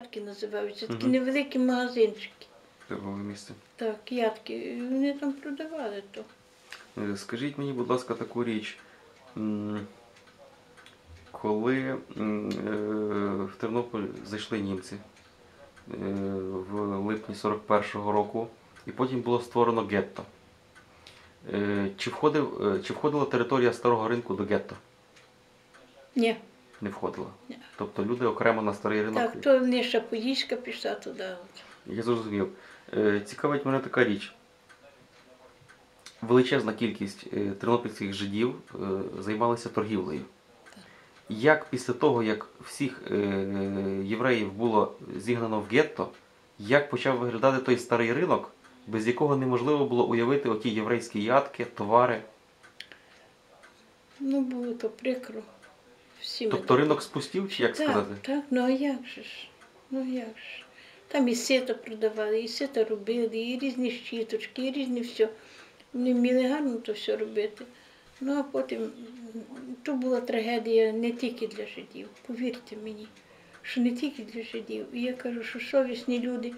Ядки називаються, такі Мгм. невеликі магазинчики. Торгове місце. Так, ядки. І Вони там продавали то. Е, Скажіть мені, будь ласка, таку річ. М, Коли м, е, в Тернопіль зайшли німці е, в липні 41-го року, і потім було створено гетто. Е, Чи, входив, е, чи входила територія старого ринку до гетто? Ні. Не входила. Ні. Тобто люди окремо на старий ринок. Так, то Ниша Подільська пішла туди. Я зрозумів. Е, Цікавить мене така річ. Величезна кількість е, тернопільських жидів е, займалися торгівлею. Як після того, як всіх євреїв було зігнано в гетто, як почав виглядати той старий ринок, без якого неможливо було уявити оті єврейські ядки, товари? Ну, було то прикро. Всі ми Тобто ринок спустів, чи як так, сказати? Так, ну а як же ж? Ну як ж? Там і сито продавали, і сито робили, і різні щіточки, і різні все. Вони вміли гарно то все робити. Ну а потім то була трагедія не тільки для жидів. Повірте мені, що не тільки для жидів. І я кажу, що совісні люди.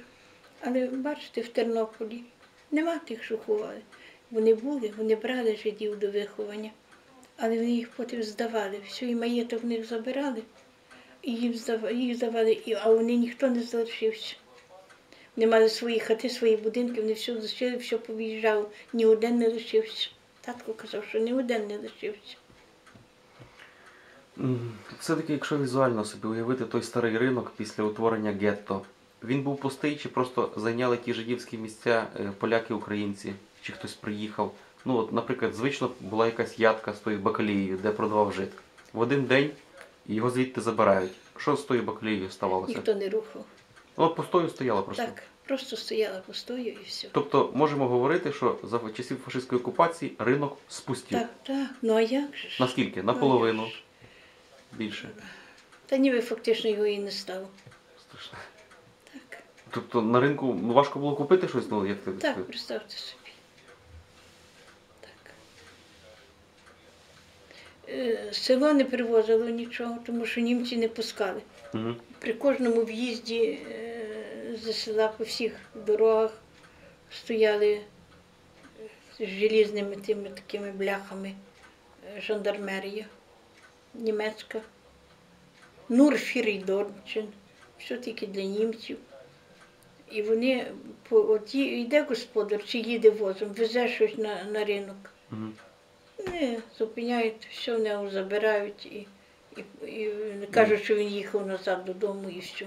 Але бачите, в Тернополі нема тих, що ховали. Вони були, вони брали жидів до виховання, але вони їх потім здавали. Все, і маєток в них забирали. І їм здав- їх здавали, а вони ніхто не залишився. Вони мали свої хати, свої будинки, вони все лишили, все повиїжджало. Ні один не лишився. Татко казав, що ні один не лишився. Все-таки, якщо візуально собі уявити той старий ринок після утворення гетто, він був пустий чи просто зайняли ті жидівські місця е, поляки, українці, чи хтось приїхав. Ну, от, наприклад, звично була якась ядка з тою бакалією, де продавав жит. В один день його звідти забирають. Що з тою бакалією ставалося? Ніхто не рухав. Ну, от пустою стояла просто. Так, просто стояла постою і все. Тобто можемо говорити, що за часів фашистської окупації ринок спустів. Так, так. Ну а як же ж? Наскільки? Ну, Наполовину ж? більше. Та ніби фактично його і не стало. Страшно. Так, Тобто на ринку ну, важко було купити щось, ну як ти так, представте собі. Так. Е, Село не привозило нічого, тому що німці не пускали. Угу. При кожному в'їзді е, з села по всіх дорогах стояли е, з желізними тими такими бляхами е, жандармерія німецька, Нурфірідорчин, все тільки для німців. І вони по оті, йде господар чи їде возом, везе щось на, на ринок. Зупиняють, все в нього забирають і, і, і кажуть, що він їхав назад додому і все.